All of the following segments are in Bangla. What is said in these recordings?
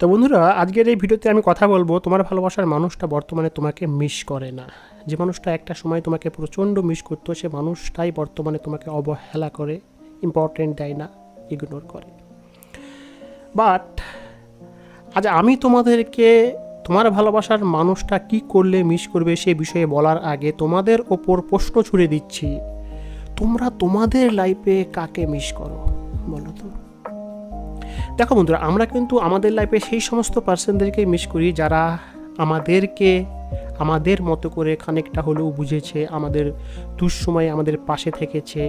তো বন্ধুরা, আজকের এই ভিডিওতে আমি কথা বলব, তোমার ভালোবাসার মানুষটা বর্তমানে তোমাকে মিস করে না। যে মানুষটা একটা সময় তোমাকে প্রচণ্ড মিস করতো, সে মানুষটাই বর্তমানে তোমাকে অবহেলা করে ইম্পর্টেন্ট দেয় না ইগনোর করে। বাট আজ আমি তোমাদেরকে তোমার ভালোবাসার মানুষটা কি করলে মিস করবে সে বিষয়ে বলার আগে তোমাদের ওপর প্রশ্ন ছুড়ে দিচ্ছি। তোমরা তোমাদের লাইফে কাকে মিস করো, বলো তো? দেখো বন্ধুরা, আমরা কিন্তু আমাদের লাইফে সেই সমস্ত পার্সনদেরকে মিস করি যারা আমাদেরকে, আমাদের মতো করে খানিকটা হলেও বুঝেছে, আমাদের দুঃসময়ে আমাদের পাশে থেকেছে,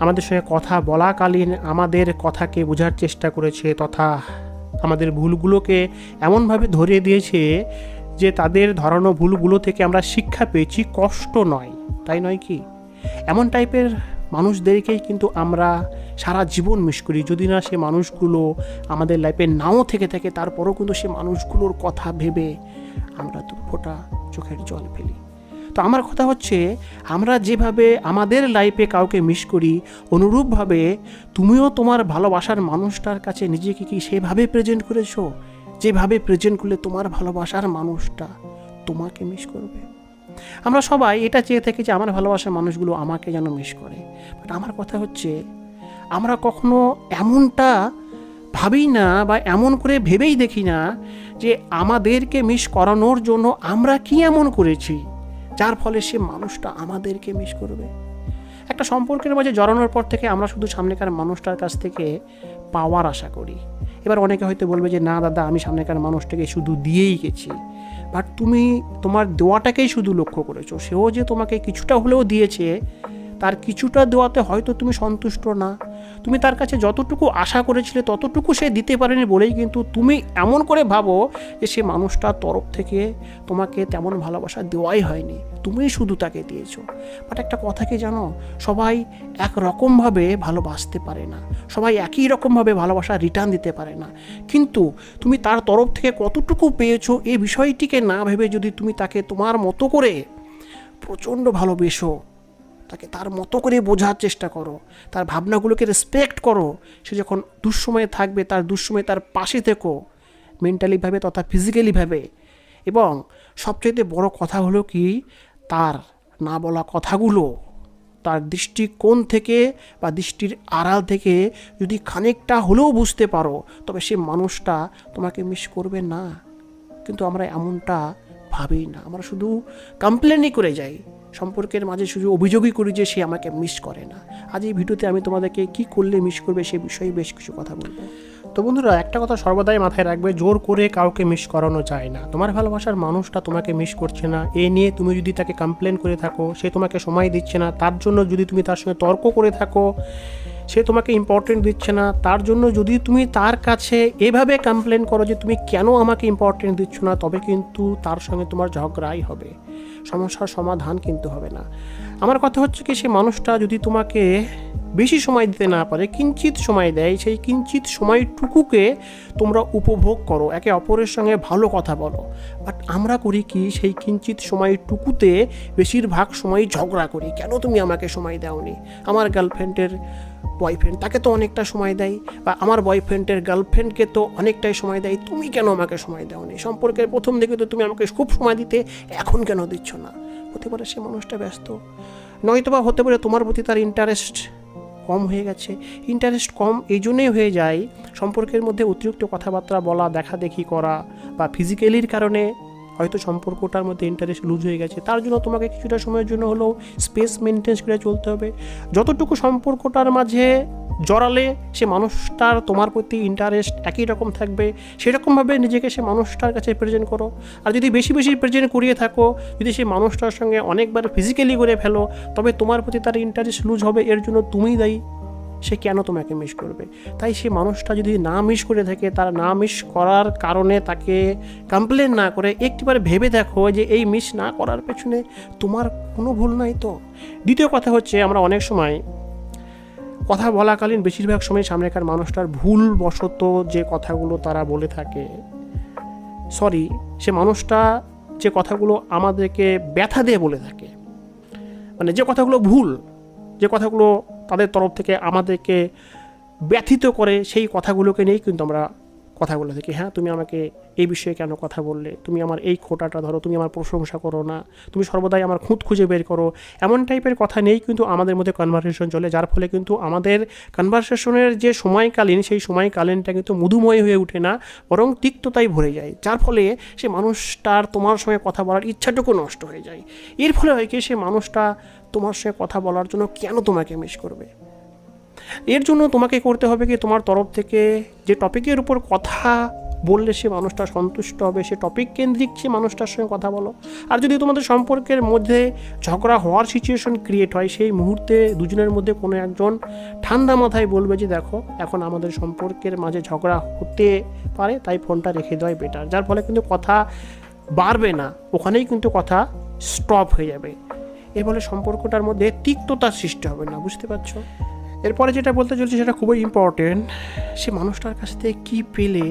আমাদের সঙ্গে কথা বলাকালীন আমাদের কথাকে বোঝার চেষ্টা করেছে তথা আমাদের ভুলগুলোকে এমনভাবে ধরিয়ে দিয়েছে যে তাদের ধরানো ভুলগুলো থেকে আমরা শিক্ষা পেয়েছি, কষ্ট নয়। তাই নয় কি? এমন টাইপের মানুষদেরকেই কিন্তু আমরা সারা জীবন মিস করি। যদি না সে মানুষগুলো আমাদের লাইফে নাও থেকে থাকে, তারপরও কিন্তু সে মানুষগুলোর কথা ভেবে আমরা দু ফোঁটা চোখের জল ফেলি। তো আমার কথা হচ্ছে, আমরা যেভাবে আমাদের লাইফে কাউকে মিস করি, অনুরূপভাবে তুমিও তোমার ভালোবাসার মানুষটার কাছে নিজেকে কি সেভাবে প্রেজেন্ট করেছ? যেভাবে প্রেজেন্ট করলে তোমার ভালোবাসার মানুষটা তোমাকে মিস করবে? আমরা সবাই এটা চেয়ে থাকি যে আমার ভালোবাসার মানুষগুলো আমাকে যেন মিস করে। বাট আমার কথা হচ্ছে, আমরা কখনো এমনটা ভাবি না বা এমন করে ভেবেই দেখি না যে আমাদেরকে মিস করানোর জন্য আমরা কি এমন করেছি, যার ফলে সে মানুষটা আমাদেরকে মিস করবে। একটা সম্পর্কের মাঝে জড়ানোর পর থেকে আমরা শুধু সামনেকার মানুষটার কাছ থেকে পাওয়ার আশা করি। এবার অনেকে হয়তো বলবে যে, না দাদা, আমি সামনেকার মানুষটাকে শুধু দিয়েই গেছি। বাট তুমি তোমার দেওয়াটাকেই শুধু লক্ষ্য করেছ। সেও যে তোমাকে কিছুটা হলেও দিয়েছে তার কিছুটা দেওয়াতে হয়তো তুমি সন্তুষ্ট না। তুমি তার কাছে যতটুকু আশা করেছিলে ততটুকু সে দিতে পারেনি বলেই কিন্তু তুমি এমন করে ভাবো যে সে মানুষটার তরফ থেকে তোমাকে তেমন ভালোবাসা দেওয়াই হয়নি। তুমিই শুধু তাকে দিয়েছ। বাট একটা কথা কি জানো? সবাই এক রকমভাবে ভালোবাসতে পারে না। সবাই একই রকমভাবে ভালোবাসা রিটার্ন দিতে পারে না। কিন্তু তুমি তার তরফ থেকে কতটুকু পেয়েছ এই বিষয়টিকে না ভেবে যদি তুমি তাকে তোমার মতো করে প্রচণ্ড ভালোবেসো তাকে, তার মতো করে বোঝার চেষ্টা করো। তার ভাবনাগুলোকে রেসপেক্ট করো। সে যখন দুঃসময়ে থাকবে, তার দুঃসময়ে তার পাশে থেকো মেন্টালিভাবে তথা ফিজিক্যালিভাবে এবং সবচেয়ে বড় কথা হলো কি, তার না বলা কথাগুলো তার দৃষ্টিকোণ থেকে বা দৃষ্টির আড়াল থেকে যদি খানিকটা হলেও বুঝতে পারো, তবে সে মানুষটা তোমাকে মিস করবে না। কিন্তু আমরা এমনটা ভাবি না। আমরা শুধু কমপ্লেনই করে যাই। সম্পর্কের মাঝে শুধু অভিযোগই করি যে সে আমাকে মিস করে না। আজ এই ভিডিওতে আমি তোমাদেরকে কি করলে মিস করবে সে বিষয়ে বেশ কিছু কথা বলব। তো বন্ধুরা, একটা কথা সর্বদাই মাথায় রাখবে, জোর করে কাউকে মিস করানো যায় না। তোমার ভালোবাসার মানুষটা তোমাকে মিস করছে না। এ নিয়ে তুমি যদি তাকে কমপ্লেন করে থাকো, সে তোমাকে সময় দিচ্ছে না। তার জন্য যদি তুমি তার সঙ্গে তর্ক করে থাকো সে তোমাকে ইম্পর্টেন্ট দিচ্ছে না। তার জন্য যদি তুমি তার কাছে এভাবে কমপ্লেন করো যে তুমি কেন আমাকে ইম্পর্টেন্ট দিচ্ছ না, তবে কিন্তু তার সঙ্গে তোমার ঝগড়াই হবে। সমস্যার সমাধান কিন্তু হবে না। আমার কথা হচ্ছে কি, সে মানুষটা যদি তোমাকে বেশি সময় দিতে না পারে, কিঞ্চিত সময় দেয়, সেই কিঞ্চিত সময়টুকুকে তোমরা উপভোগ করো। একে অপরের সঙ্গে ভালো কথা বলো। বাট আমরা করি কি, সেই কিঞ্চিত সময়টুকুতে বেশিরভাগ সময় ঝগড়া করি। কেন তুমি আমাকে সময় দাওনি? আমার গার্লফ্রেন্ডের বয়ফ্রেন্ড তাকে তো অনেকটা সময় দেয়। বা আমার বয়ফ্রেন্ডের গার্লফ্রেন্ডকে তো অনেকটাই সময় দেয়। তুমি কেন আমাকে সময় দাওনি? সম্পর্কের প্রথম দিকে তো তুমি আমাকে খুব সময় দিতে, এখন কেন দিচ্ছ না? হতে পারে সে মানুষটা ব্যস্ত। নয়তোবা হতে পারে তোমার প্রতি তার ইন্টারেস্ট কম হয়ে গেছে। ইন্টারেস্ট কম এই জন্যই হয়ে যায়, সম্পর্কের মধ্যে অতিরিক্ত কথাবার্তা বলা দেখা দেখি করা বা ফিজিক্যালির কারণে হয়তো সম্পর্কটার মধ্যে ইন্টারেস্ট লুজ হয়ে গেছে। তার জন্য তোমাকে কিছুটা সময়ের জন্য হলেও স্পেস মেনটেন্স করে চলতে হবে। যতটুকু সম্পর্কটার মাঝে জড়ালে সে মানুষটার তোমার প্রতি ইন্টারেস্ট একই রকম থাকবে, সেরকমভাবে নিজেকে সে মানুষটার কাছে প্রেজেন্ট করো। আর যদি বেশি বেশি প্রেজেন্ট করিয়ে থাকো, যদি সে মানুষটার সঙ্গে অনেকবার ফিজিক্যালি করে ফেলো, তবে তোমার প্রতি তার ইন্টারেস্ট লুজ হবে, এর জন্য তুমিই দায়ী। সে কেন তোমাকে মিস করবে? তাই সে মানুষটা যদি না মিস করে থাকে, তার না মিস করার কারণে তাকে কমপ্লেন না করে, একটিবার ভেবে দেখো যে এই মিস না করার পেছনে তোমার কোনো ভুল নাই তো? দ্বিতীয় কথা হচ্ছে, আমরা অনেক সময় কথা বলাকালীন বেশিরভাগ সময় সামনেকার মানুষটার ভুল বশত যে কথাগুলো তারা বলে থাকে সরি সে মানুষটা যে কথাগুলো আমাদেরকে ব্যথা দিয়ে বলে থাকে। মানে যে কথাগুলো ভুল, যে কথাগুলো তাদের তরফ থেকে আমাদেরকে ব্যথিত করে সেই কথাগুলোকে নিয়েই কিন্তু আমরা কথাগুলো থাকি হ্যাঁ তুমি আমাকে এই বিষয়ে কেন কথা বললে? তুমি আমার এই খোটাটা ধরো, তুমি আমার প্রশংসা করো না। তুমি সর্বদাই আমার খুঁত খুঁজে বের করো। এমন টাইপের কথা নেই কিন্তু আমাদের মধ্যে কনভারসেশন চলে, যার ফলে কিন্তু আমাদের কনভারসেশনের যে সময়কালীন, সেই সময়কালীনটা কিন্তু মধুময় হয়ে ওঠে না, বরং তিক্ততাই ভরে যায়। যার ফলে সে মানুষটার তোমার সঙ্গে কথা বলার ইচ্ছাটুকু নষ্ট হয়ে যায়। এর ফলে হয় কি, সে মানুষটা তোমার সঙ্গে কথা বলার জন্য কেন তোমাকে মিস করবে? এর জন্য তোমাকে করতে হবে কি, তোমার তরফ থেকে যে টপিকের উপর কথা বললে সে মানুষটা সন্তুষ্ট হবে, সে টপিক কেন্দ্রিক সে মানুষটার সঙ্গে কথা বলো। আর যদি তোমাদের সম্পর্কের মধ্যে ঝগড়া হওয়ার সিচুয়েশন ক্রিয়েট হয়, সেই মুহূর্তে দুজনের মধ্যে কোনো একজন ঠান্ডা মাথায় বলবে যে, দেখো, এখন আমাদের সম্পর্কের মাঝে ঝগড়া হতে পারে, তাই ফোনটা রেখে দেওয়াই বেটার যার ফলে কিন্তু কথা বাড়বে না, ওখানেই কিন্তু কথা স্টপ হয়ে যাবে। এর ফলে সম্পর্কটার মধ্যে তিক্ততার সৃষ্টি হবে না, বুঝতে পারছ? এরপরে যেটা বলতে চলছে সেটা খুবই ইম্পর্টেন্ট সে মানুষটার কাছ থেকে কী পেলে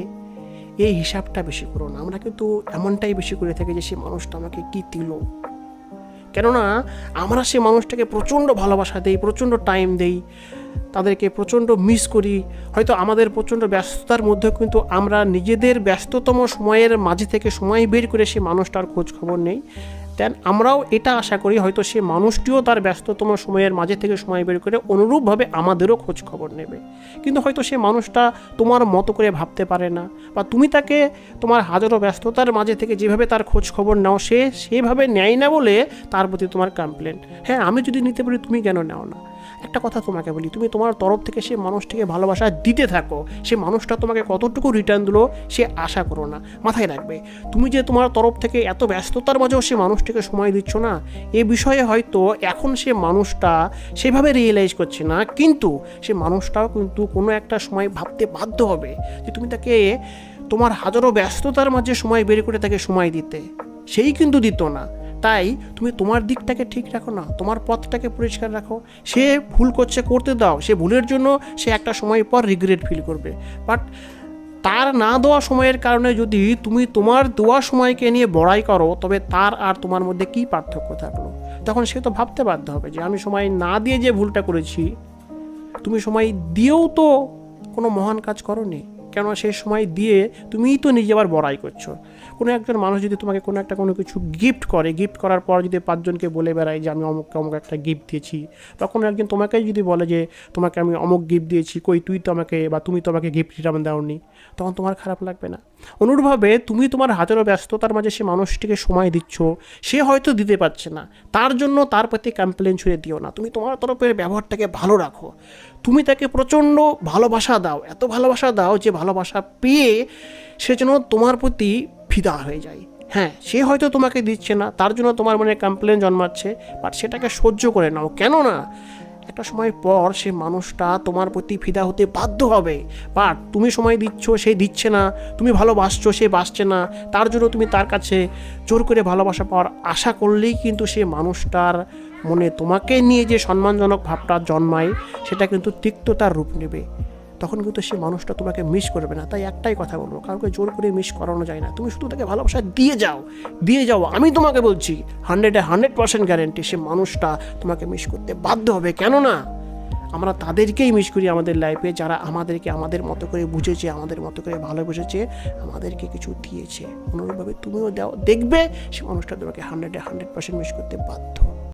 এই হিসাবটা বেশি করো না। আমরা কিন্তু এমনটাই বেশি করে থাকি যে সে মানুষটা আমাকে কী দিল। কেননা আমরা সে মানুষটাকে প্রচণ্ড ভালোবাসা দেই, প্রচণ্ড টাইম দেই, তাদেরকে প্রচণ্ড মিস করি। হয়তো আমাদের প্রচণ্ড ব্যস্ততার মধ্যে কিন্তু আমরা নিজেদের ব্যস্ততম সময়ের মাঝে থেকে সময় বের করে সে মানুষটার খোঁজ খবর নেই। দেন আমরাও এটা আশা করি, হয়তো সে মানুষটিও তার ব্যস্ততম সময়ের মাঝে থেকে সময় বের করে অনুরূপভাবে আমাদেরও খোঁজ খবর নেবে। কিন্তু হয়তো সে মানুষটা তোমার মতো করে ভাবতে পারে না বা তুমি তাকে তোমার হাজারো ব্যস্ততার মাঝে থেকে যেভাবে তার খোঁজ খবর নাও, সে সেভাবে নেয় না বলে তার প্রতি তোমার কমপ্লেন হ্যাঁ আমি যদি নিতে পারি তুমি কেন নাও না? একটা কথা তোমাকে বলি, তুমি তোমার তরফ থেকে সে মানুষটিকে ভালোবাসা দিতে থাকো। সে মানুষটা তোমাকে কতটুকু রিটার্ন দিলো, সে আশা করো না। মাথায় রাখবে, তুমি যে তোমার তরফ থেকে এত ব্যস্ততার মাঝেও সে মানুষটিকে সময় দিচ্ছ না, এ বিষয়ে হয়তো এখন সে মানুষটা সেভাবে রিয়েলাইজ করছে না, কিন্তু সে মানুষটাও কিন্তু কোনো একটা সময় ভাবতে বাধ্য হবে যে তুমি তাকে তোমার হাজারো ব্যস্ততার মাঝে সময় বের করে তাকে সময় দিতে। সেই কিন্তু দিত না। তাই তুমি তোমার দিকটাকে ঠিক রাখো না, তোমার পথটাকে পরিষ্কার রাখো। সে ভুল করছে, করতে দাও। সে ভুলের জন্য সে একটা সময় পর রিগ্রেট ফিল করবে। বাট তার না দেওয়া সময়ের কারণে যদি তুমি তোমার দেওয়া সময়কে নিয়ে বড়াই করো, তবে তার আর তোমার মধ্যে কী পার্থক্য থাকল? তখন সে তো ভাবতে বাধ্য হবে যে আমি সময় না দিয়ে যে ভুলটা করেছি, তুমি সময় দিয়েও তো কোনো মহান কাজ করনি। কেন সেই সময় দিয়ে তুমিই তো নিজে আবার বড়াই করছ। কোনো একজন মানুষ যদি তোমাকে কোনো একটা কোনো কিছু গিফট করে গিফট করার পর যদি পাঁচজনকে বলে বেড়ায় যে, আমি অমুককে অমুক একটা গিফট দিয়েছি বা কোনো একজন তোমাকেই যদি বলে যে, তোমাকে আমি অমুক গিফট দিয়েছি, কই তুই তো আমাকে বা তুমি তো আমাকে গিফট রিটার্ন দাওনি, তখন তোমার খারাপ লাগবে না। অনুরূপভাবে তুমি তোমার হাজারো ব্যস্ততার মাঝে সে মানুষটিকে সময় দিচ্ছ, সে হয়তো দিতে পারছে না। তার জন্য তার প্রতি কমপ্লেন ছুড়ে দিও না। তুমি তোমার তরফের ব্যবহারটাকে ভালো রাখো। তুমি তাকে প্রচণ্ড ভালোবাসা দাও, এত ভালোবাসা দাও যে ভালোবাসা পেয়ে সে যেন তোমার প্রতি ফিদা হয়ে যায়। হ্যাঁ সে হয়তো তোমাকে দিচ্ছে না, তার জন্য তোমার মনে কমপ্লেন জন্মাচ্ছে বাট সেটাকে সহ্য করে নাও। কেন না একটা সময় পর সে মানুষটা তোমার প্রতি ফিদা হতে বাধ্য হবে। বাট তুমি সময় দিচ্ছ, সে দিচ্ছে না। তুমি ভালোবাসছো, সে বাসছে না। তার জন্য তুমি তার কাছে জোর করে ভালোবাসা পাওয়ার আশা করলেই কিন্তু সে মানুষটার মনে তোমাকে নিয়ে যে সম্মানজনক ভাবটা জন্মায়, সেটা কিন্তু তিক্ততার রূপ নেবে। তখন কিন্তু সে মানুষটা তোমাকে মিস করবে না। তাই একটাই কথা বলব, কাউকে জোর করে মিস করানো যায় না। তুমি শুধু তাকে ভালোবাসা দিয়ে যাও দিয়ে যাও, আমি তোমাকে বলছি হান্ড্রেডে হান্ড্রেড পার্সেন্ট গ্যারেন্টি সে মানুষটা তোমাকে মিস করতে বাধ্য হবে। কেন না আমরা তাদেরকেই মিস করি আমাদের লাইফে যারা আমাদেরকে আমাদের মতো করে বুঝেছে, আমাদের মতো করে ভালোবেসেছে আমাদেরকে কিছু দিয়েছে। অনুরূপভাবে তুমিও দাও, দেখবে সে মানুষটা তোমাকে হান্ড্রেডে হান্ড্রেড পার্সেন্ট মিস করতে বাধ্য